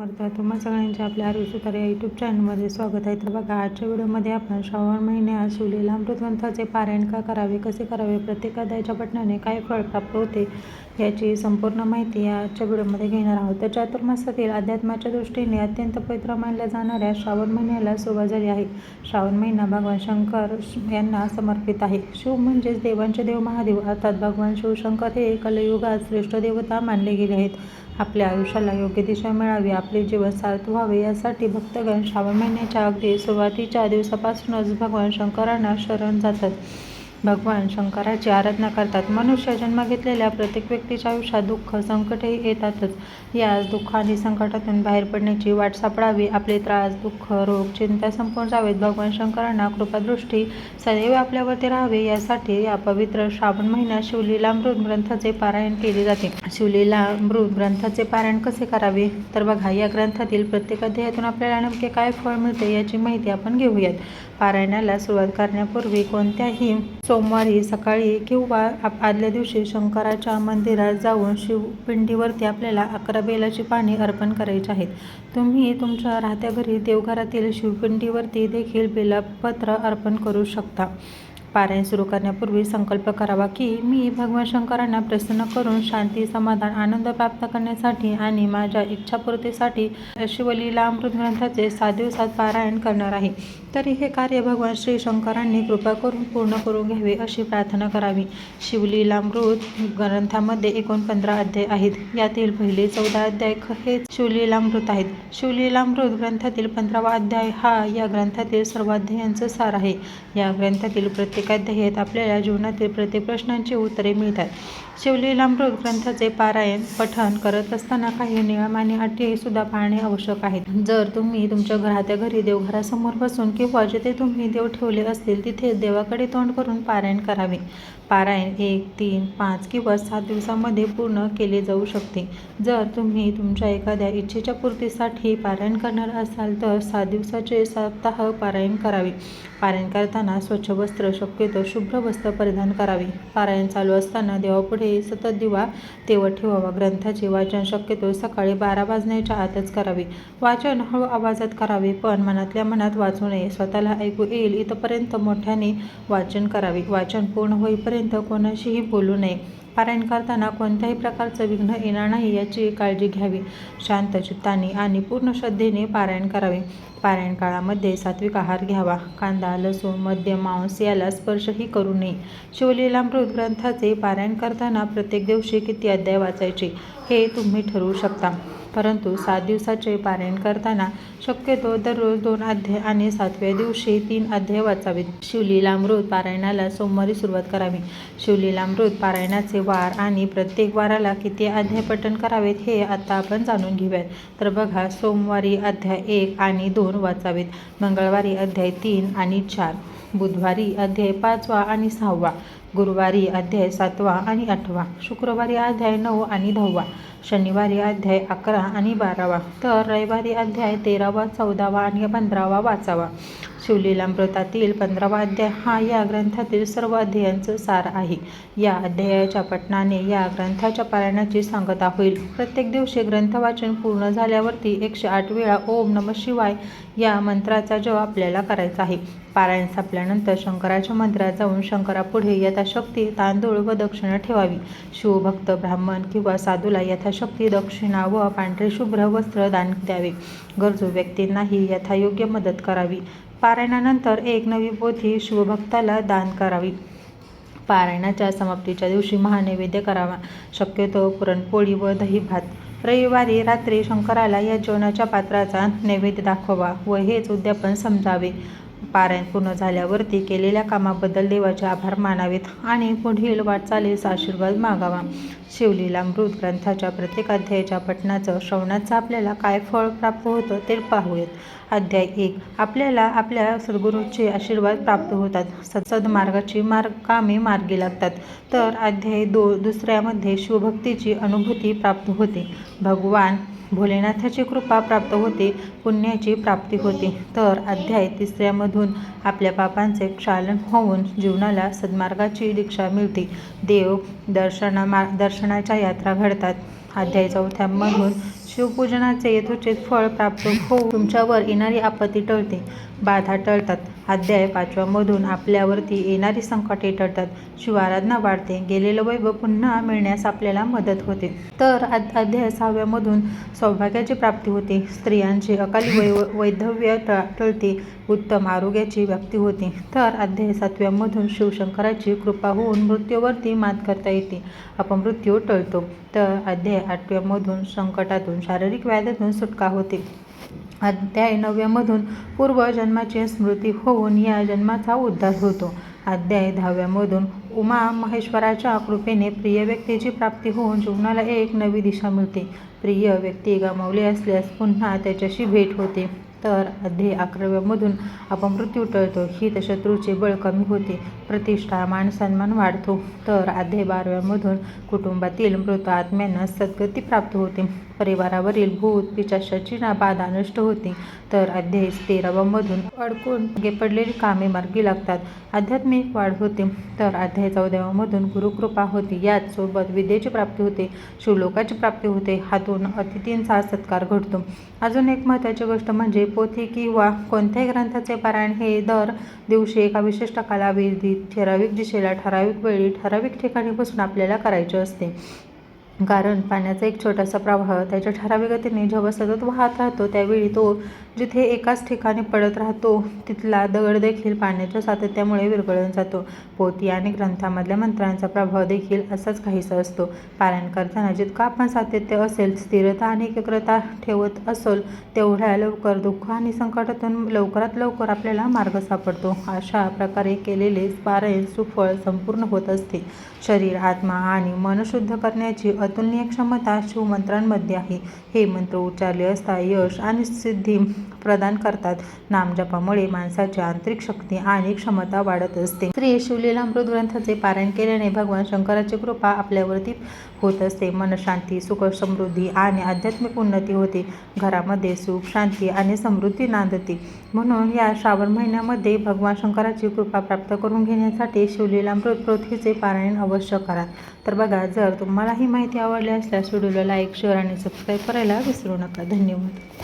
समर्थ तुम्हा सगळ्यांचे आपल्या आरोग्य सुतार या यूट्यूब चॅनलमध्ये स्वागत आहे. तर बघा आजच्या व्हिडिओमध्ये आपण श्रावण महिन्यात शिवलेला अमृत ग्रंथाचे पारायण का करावे कसे करावे प्रत्येक अध्यायाच्या पठणाने काय फळ प्राप्त होते याची संपूर्ण माहिती या आजच्या व्हिडिओमध्ये घेणार आहोत. तर चातुर्मासातील अध्यात्माच्या दृष्टीने अत्यंत पवित्र मानल्या जाणाऱ्या श्रावण महिन्याला सुरुवात झाली आहे. श्रावण महिना भगवान शंकर यांना समर्पित आहे. शिव म्हणजेच देवांचे देव महादेव अर्थात भगवान शिवशंकर हे कलयुगात श्रेष्ठ देवता मानले गेले आहेत. आपल्या आयुष्याला योग्य दिशा मिळावी आपले जीवन सार्थ व्हावे यासाठी भक्तगण श्रावण महिन्याच्या अगदी सुरुवातीच्या दिवसापासूनच भगवान शंकरांना शरण जातात. भगवान शंकराची आराधना करतात. मनुष्य जन्म घेतलेल्या प्रत्येक व्यक्तीच्या आयुष्यात दुःख संकटही येतातच. याच दुःख आणि संकटातून बाहेर पडण्याची वाट सापडावी. आपले त्रास दुःख रोग चिंता संपून जावेत. भगवान शंकरांना कृपादृष्टी सदैव आपल्यावरती राहावे. यासाठी या पवित्र श्रावण महिन्यात शिवलीलामृत ग्रंथाचे पारायण केले जाते. शिवलीलामृत ग्रंथाचे पारायण कसे करावे? तर बघा या ग्रंथातील प्रत्येक अध्यायातून आपल्याला नेमके काय फळ मिळते याची माहिती आपण घेऊयात. पारायणाला सुरुवात करण्यापूर्वी कोणत्याही सोमवारी सकाळी किंवा आदल्या दिवशी शंकराच्या मंदिरात जाऊन शिवपिंडीवरती आपल्याला अकरा बेलाची पाने अर्पण करायची आहेत. तुम्ही तुमच्या राहत्या घरी देवघरातील शिवपिंडीवरती देखील बेलापत्र अर्पण करू शकता. पारायण सुरू करण्यापूर्वी संकल्प करावा की मी भगवान शंकरांना प्रसन्न करून शांती समाधान आनंद प्राप्त करण्यासाठी आणि माझ्या इच्छापूर्तीसाठी शिवलीलामृत ग्रंथाचे सात दिवसात पारायण करणार आहे. तरी हे कार्य भगवान श्री शंकरांनी कृपा करून पूर्ण करून घ्यावे अशी प्रार्थना करावी. शिवलीलामृत ग्रंथामध्ये एकूण पंधरा अध्याय आहेत. यातील पहिले चौदा अध्याय हे शिवलीलामृत आहेत. शिवलीलामृत ग्रंथातील पंधरावा अध्याय हा या ग्रंथातील सर्वाध्यायांचं सार आहे. या ग्रंथातील प्रत्येक अध्यायात आपल्याला जीवनातील प्रत्येक प्रश्नांची उत्तरे मिळतात. शिवलीलामृत ग्रंथाचे पारायण पठण करत असताना काही नियम आणि अटी सुद्धा पाळणे आवश्यक आहेत. जर तुम्ही तुमच्या घरात्या घरी देवघरासमोर बसून किंवा जिथे तुम्ही देव ठेवले असतील तिथे देवाकडे तोंड करून पारायण करावे. पारायण एक तीन पाच किंवा सात दिवसामध्ये पूर्ण केले जाऊ शकते. जर तुम्ही तुमच्या एखाद्या इच्छेच्या पूर्तीसाठी पारायण करणार असाल तर सात दिवसाचे सप्ताह पारायण करावे. पारायण करताना स्वच्छ वस्त्र शक्यतो शुभ्र वस्त्र परिधान करावे. पारायण चालू असताना देवापुढे सतत दिवा तेवत ठेवावा. ग्रंथाचे वाचन शक्यतो सकाळी बारा वाजण्याच्या आतच करावे. वाचन हळू आवाजात करावे पण मनातल्या मनात वाचू नये. स्वतःला ऐकू येईल इथपर्यंत मोठ्याने वाचन करावे. वाचन पूर्ण होईपर्यंत कोणाशीही बोलू नये. पारायण करताना कोणत्याही प्रकारचं विघ्न येणार नाही याची काळजी घ्यावी. शांत चित्ताने आणि पूर्ण श्रद्धेने पारायण करावे. पारायण काळामध्ये सात्विक आहार घ्यावा. कांदा लसूण मद्य मांस याला स्पर्शही करू नये. शिवलीलामृत ग्रंथाचे पारायण करताना प्रत्येक दिवशी किती अध्याय वाचायचे हे तुम्ही ठरवू शकता. परंतु सात दिवसाचे पारायण करताना शक्यतो दररोज दोन अध्याय आणि सातव्या दिवशी तीन अध्याय वाचावेत. शिवलीलामृत पारायणाला सोमवारी सुरुवात करावी. शिवलीलामृत पारायणाचे वार आणि प्रत्येक वाराला किती अध्याय पठण करावेत हे आता आपण जाणून घेऊयात. तर बघा सोमवारी अध्याय एक आणि दोन वाचावेत. मंगळवारी अध्याय तीन आणि चार. बुधवारी अध्याय पाचवा आणि सहावा. गुरुवारी अध्याय सातवा आणि आठवा. शुक्रवारी अध्याय नऊ आणि दहावा. शनिवारी अध्याय अकरा आणि बारावा. तर रविवारी अध्याय तेरावा चौदावा आणि पंधरावा वाचावा. शिवलीलामृतातील पंधरावा अध्याय हा या ग्रंथातील सर्व अध्यायांचं सार आहे. या अध्यायाच्या पठणाने या ग्रंथाच्या पारायणाची सांगता होईल. प्रत्येक दिवशी ग्रंथ वाचन पूर्ण झाल्यावरती एकशे आठ वेळा ओम नम शिवाय या मंत्राचा जप आपल्याला करायचा आहे. पारायण संपल्यानंतर शंकराच्या मंदिरात जाऊन शंकरापुढे यथाशक्ती तांदूळ व दक्षिणा ठेवावी. शिवभक्त ब्राह्मण किंवा साधूला यथाशक्ती दक्षिणा व पांढरे शुभ्र वस्त्र दान द्यावे. गरजू व्यक्तींनाही यथायोग्य मदत करावी. पारायणानंतर एक नवी पोथी शिवभक्ताला दान करावी. पारायणाच्या समाप्तीच्या दिवशी महानैवेद्य करावा. शक्यतो पुरणपोळी व दही भात रविवारी रात्री शंकराला या जेवणाच्या पात्राचा नैवेद्य दाखवा व हेच उद्यापन समजावे. पारायण पूर्ण झाल्यावरती केलेल्या कामाबद्दल देवाचे आभार मानावेत आणि पुढील वाटचालीस आशीर्वाद मागावा. शिवलीला मृत ग्रंथाच्या प्रत्येक अध्यायाच्या पठणाचं श्रवणाचं आपल्याला काय फळ प्राप्त होतं ते पाहूयात. अध्याय एक. आपल्याला आपल्या सद्गुरूंचे आशीर्वाद प्राप्त होतात. सद सद्मार्गाची मार्ग कामे मार्गी लागतात. तर अध्याय दो दुसऱ्यामध्ये शिवभक्तीची अनुभूती प्राप्त होते. भगवान भोलेनाथाची कृपा प्राप्त होते पुण्याची प्राप्ती होते. तर अध्याय तिसऱ्यामधून आपल्या पापांचे क्षालन होऊन जीवनाला सन्मार्गाची दीक्षा मिळते. देव दर्शना मा दर्शनाच्या यात्रा घडतात. अध्याय चौथ्यामधून शिवपूजनाचे यथोचित फळ प्राप्त होऊन तुमच्यावर येणारी आपत्ती टळते. बाधा टळतात. अध्याय पाचव्यामधून आपल्यावरती येणारी संकटे टळतात. शिवाराधना वाढते. गेलेलं वैभव पुन्हा मिळण्यास आपल्याला मदत होते. तर अध्याय सहाव्यामधून सौभाग्याची प्राप्ती होते. स्त्रियांची अकाली वै वैधव्य ट टळते. उत्तम आरोग्याची व्याप्ती होते. तर अध्याय सातव्यामधून शिवशंकराची कृपा होऊन मृत्यूवरती मात करता येते. अपमृत्यू टळतो. तर अध्याय आठव्यामधून संकटातून शारीरिक व्याधातून सुटका होते. अध्याय नवव्यामधून पूर्वजन्माची स्मृती होऊन या जन्माचा उद्धार होतो. अध्याय दहाव्यामधून उमा महेश्वराच्या कृपेने प्रिय व्यक्तीची प्राप्ती होऊन जीवनाला एक नवी दिशा मिळते. प्रिय व्यक्ती गमावली असल्यास पुन्हा त्याच्याशी भेट होते. तर अध्याय अकराव्यामधून अपमृत्यू टळतो. हित शत्रूचे बळ कमी होते. प्रतिष्ठा मानसन्मान वाढतो. तर अध्याय बाराव्यामधून कुटुंबातील मृत आत्म्यांना सद्गती प्राप्त होते. परिवारावरील भूत पिचाशाची बाधा नष्ट होते. तर अध्याय तेराव्यामधून अडकून गेपडलेली पडलेली कामे मार्गी लागतात. आध्यात्मिक वाढ होते. तर अध्याय चौदावामधून गुरुकृपा होती. याचसोबत विद्येची प्राप्ती होते शिवलोकाची प्राप्ती होते. हातून अतिथींचा सत्कार घडतो. अजून एक महत्त्वाची गोष्ट म्हणजे पोथी किंवा कोणत्याही ग्रंथाचे पारायण हे दर दिवशी एका विशिष्ट कालावधीत ठराविक दिशेला ठराविक वेळी ठराविक ठिकाणी बसून आपल्याला करायचे असते. कारण पाण्याचा एक छोटासा प्रवाह त्याच्या ठराविक गतीने जेव्हा सतत वाहत राहतो त्यावेळी तो जिथे एकाच ठिकाणी पडत राहतो तिथला दगड देखील पाण्याच्या सातत्यामुळे विरघळून जातो. पोथी आणि ग्रंथामधल्या मंत्रांचा प्रभाव देखील असाच काहीसा असतो. पारायण करताना जितकं आपण सातत्य असेल स्थिरता आणि एकाग्रता ठेवत असेल तेवढ्या लवकर दुःख आणि संकटातून लवकरात लवकर आपल्याला मार्ग सापडतो. अशा प्रकारे केलेले पारायण सुफळ संपूर्ण होत असते. शरीर आत्मा आणि मन शुद्ध करण्याची अतुलनीय क्षमता शिवमंत्रांमध्ये आहे. हे मंत्र उच्चारले असता यश आणि सिद्धी प्रदान करतात. नामजपामुळे माणसाची आंतरिक शक्ती आणि क्षमता वाढत असते. श्री शिवलीलामृत ग्रंथाचे पारायण केल्याने भगवान शंकराची कृपा आपल्यावरती होत असते. मनशांती सुख समृद्धी आणि आध्यात्मिक उन्नती होते. घरामध्ये सुख शांती आणि समृद्धी नांदते. म्हणून या श्रावण महिन्यामध्ये भगवान शंकराची कृपा प्राप्त करून घेण्यासाठी शिवलीलामृत पृथ्वीचे पारायण अवश्य करा. तर बघा जर तुम्हाला ही माहिती आवडली असल्यास व्हिडिओला लाईक शेअर आणि सबस्क्राईब करायला विसरू नका. धन्यवाद.